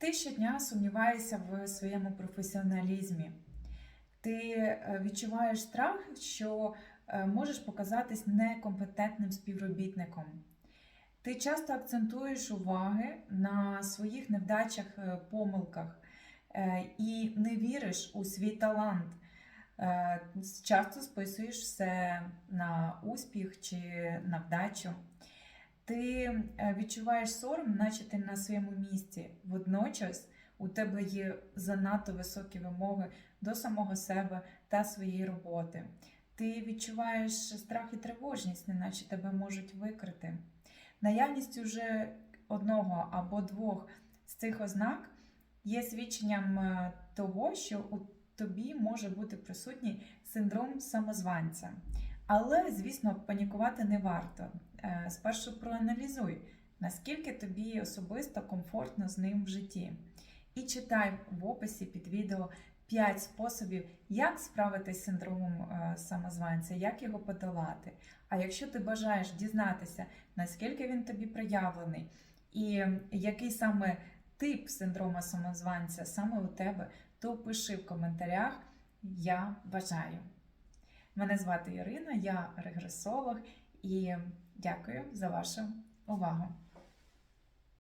Ти щодня сумніваєшся в своєму професіоналізмі. Ти е, відчуваєш страх, що е, можеш показатись некомпетентним співробітником. Ти часто акцентуєш уваги на своїх невдачах, е, помилках і не віриш у свій талант. Часто списуєш все на успіх чи на вдачу. Ти е, відчуваєш сором, наче ти на своєму місці. Водночас у тебе є занадто високі вимоги до самого себе та своєї роботи. Ти відчуваєш страх і тривожність, неначе тебе можуть викрити. Наявність уже одного або двох з цих ознак є свідченням е, того, що у тобі може бути присутній синдром самозванця. Але, звісно, панікувати не варто. Е, Спершу проаналізуй, наскільки тобі особисто комфортно з ним в житті. І читай в описі під відео 5 способів, як справитись з синдромом е, самозванця, як його подолати. А якщо ти бажаєш дізнатися, наскільки він тобі проявлений, і який саме тип синдрома самозванця саме у тебе, то пиши в коментарях Я бажаю. Мене звати Ірина, я регресолог і дякую за вашу увагу.